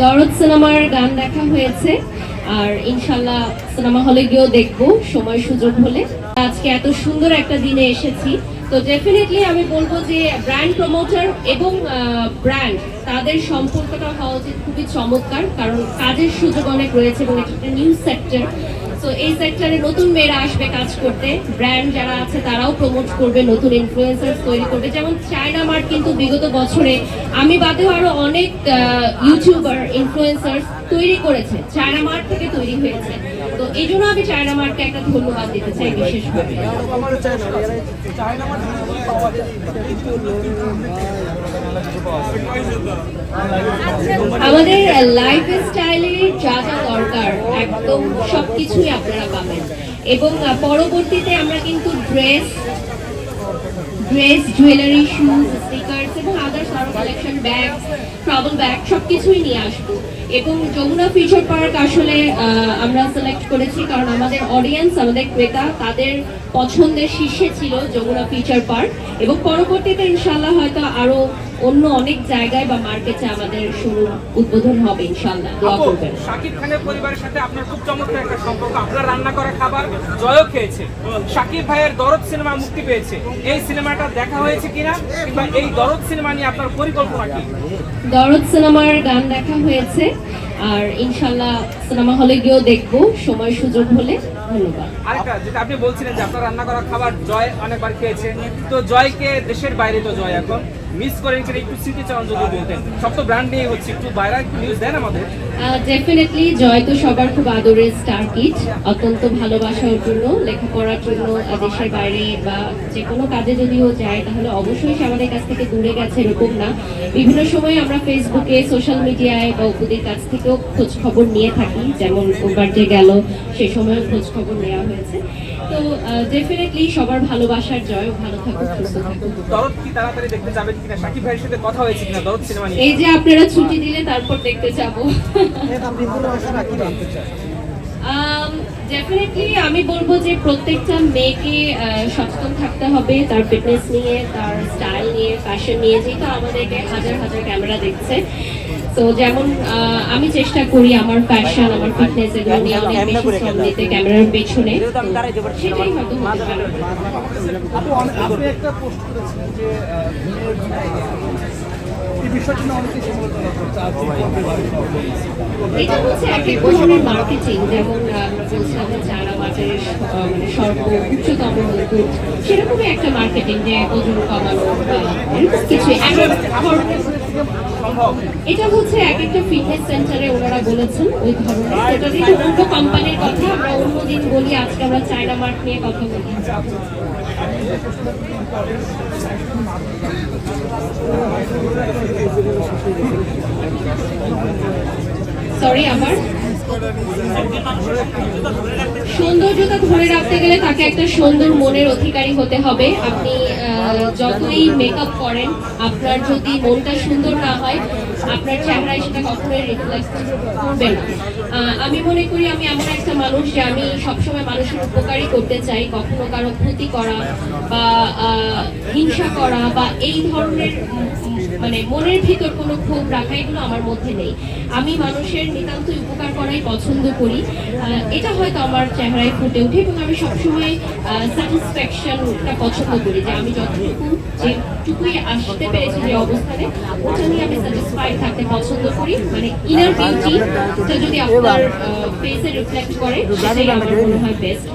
দরদ সিনেমার গান দেখা হয়েছে, আর ইনশাল্লাহ সিনেমা হলে গিয়েও দেখব, সময় সুযোগ হলে। আজকে এত সুন্দর একটা দিনে এসেছি। তো ডেফিনেটলি আমি বলব যে ব্র্যান্ড প্রমোটার এবং ব্র্যান্ড তাদের সম্পর্কটা হওয়া উচিত খুবই চমৎকার, কারণ কাজের সুযোগ অনেক রয়েছে এবং এটা একটা নিউ সেক্টর তো এই সেক্টরে নতুন মেয়েরা আসবে কাজ করতে। ব্র্যান্ড যারা আছে, তারাও প্রমোট করবে, নতুন ইনফ্লুয়েন্সার তৈরি করবে। যেমন চায়না মার্ট কিন্তু বিগত বছরে আমি বাদেও আরও অনেক ইউটিউবার ইনফ্লুয়েন্সার তৈরি করেছে। চায়না মার্ট থেকে তৈরি হয়েছে। তো এই জন্য আমি চায়না মার্টকে একটা ধন্যবাদ দিতে চাই বিশেষভাবে আমাদের লাইফ দরকার একদম সবকিছুই আপনারা পাবেন। এবং পরবর্তীতে আমরা কিন্তু dress dress jewellery shoes stickers এবং আদার্স আরও কালেকশন ব্যাগ ট্রাভেল ব্যাগ সবকিছুই নিয়ে আসব। এবং যমুনা ফিচার পার্ক আসলে আমরা সিলেক্ট করেছি কারণ আমাদের অডিয়েন্স আমাদের ক্রেতা, তাদের পছন্দের শীর্ষে ছিল যমুনা ফিচার পার্ক। এবং পরবর্তীতে ইনশাল্লাহ হয়তো আরও অন্য অনেক জায়গায় বা মার্কেটে আমাদের শুরু উদ্বোধন হবে ইনশাল্লাহ দোয়া করবেন। শাকিব খানের পরিবারের সাথে আপনার খুব চমৎকার একটা সম্পর্ক। আপনার রান্না করা খাবার জয়ও খেয়েছে। শাকিব ভাইয়ের দরদ সিনেমা মুক্তি পেয়েছে। এই সিনেমাটা দেখা হয়েছে কিনা কিংবা এই দরদ সিনেমা নিয়ে আপনার পরিকল্পনা কি? দরদ সিনেমার গান দেখা হয়েছে আর ইনশাল্লাহ সিনেমা হলে গিয়েও দেখব। সময় সুযোগ হলে ধন্যবাদ। আরেকটা যেটা আপনি বলছিলেন যে আপনার রান্না করা খাবার জয় অনেকবার খেয়েছে। তো জয়কে দেশের বাইরে তো জয় এখন। মিস করেন কিনা একটু স্মৃতিচারণ যদি বলতেন। সব তো ব্র্যান্ড নিয়ে হচ্ছে। একটু বাইরে একটু নিউজ দেন আমাদের। ডেফিনেটলি জয় তো সবার খুব আদরের স্টার কিট অত্যন্ত ভালোবাসার জন্য লেখাপড়ার জন্য দেশের বাইরে বা যে কোনো কাজে যদিও যায় তাহলে অবশ্যই সে আমাদের কাছ থেকে দূরে গেছে এরকম না। বিভিন্ন সময় আমরা ফেসবুকে সোশ্যাল মিডিয়ায় বা অপুদের কাছ থেকেও খোঁজ খবর নিয়ে থাকি যেমন ওবার যে গেল সে সময় খোঁজ খবর নেওয়া হয়েছে। তো ডেফিনেটলি সবার ভালোবাসার জয় ভালো থাকুক সুস্থ থাকুক। দরদ কি তাড়াতাড়ি দেখতে যাবেন কিনা? শাকিব ভাইয়ের সাথে কথা হয়েছে কিনা? দরদ সিনেমা এই যে আপনারা ছুটি দিলে তারপর দেখতে যাব। ডেফিনেটলি আমি বলব যে প্রত্যেকটা মেয়েকে সচেতন থাকতে হবে তার ফিটনেস নিয়ে, তার স্টাইল নিয়ে ফ্যাশন নিয়ে, যেহেতু আমাদেরকে হাজার হাজার ক্যামেরা দেখছে। তো যেমন আমি চেষ্টা করি আমার ফ্যাশন আমার ফিটনেস এগুলো নিয়ে অনেক বেশি দিতে ক্যামেরার পেছনে। সেটাই হয়তো হতে পারে আহ, মেয়ের বিয়ে। এই এটা হচ্ছে এক মানে সর্ব উচ্চতম সেরকমই একটা মার্কেটিং যে ওজন এটা হচ্ছে এক একটা ফিটনেস সেন্টারে ওনারা বলেছেন, ওই ধরনের কোম্পানির কথা, আমরা আমরা চায়না মার্ট নিয়ে কথা বলি সরি আমার? সৌন্দর্যতা ধরে রাখতে গেলে তাকে একটা সুন্দর মনের অধিকারী হতে হবে। আপনি যতই মেকআপ করেন, আপনার যদি মনটা সুন্দর না হয় আপনার চেহারায় সেটা কখনোই করবে না আমি মনে করি আমি এমন একটা মানুষ যে আমি সবসময় মানুষের উপকারই করতে চাই, কখনো কারও ক্ষতি করা বা হিংসা করা বা এই ধরনের মানে মনের ভিতর কোনো ক্ষোভ রাখা এগুলো আমার মধ্যে নেই। আমি মানুষের নিতান্ত উপকার করাই পছন্দ করি। এটা হয়তো আমার চেহারায় ফুটে ওঠে এবং আমি সবসময় স্যাটিসফ্যাকশনটা পছন্দ করি যে আমি যতটুকু, যেটুকুই আসতে পেরেছি যে অবস্থানে, ওটা নিয়ে আমি স্যাটিসফাইড থাকতে পছন্দ করি মানে ইনার বিউটিটা যদি আপনার ফেসে রিফ্লেক্ট করে, সেটাই আমার মনে হয় বেস্ট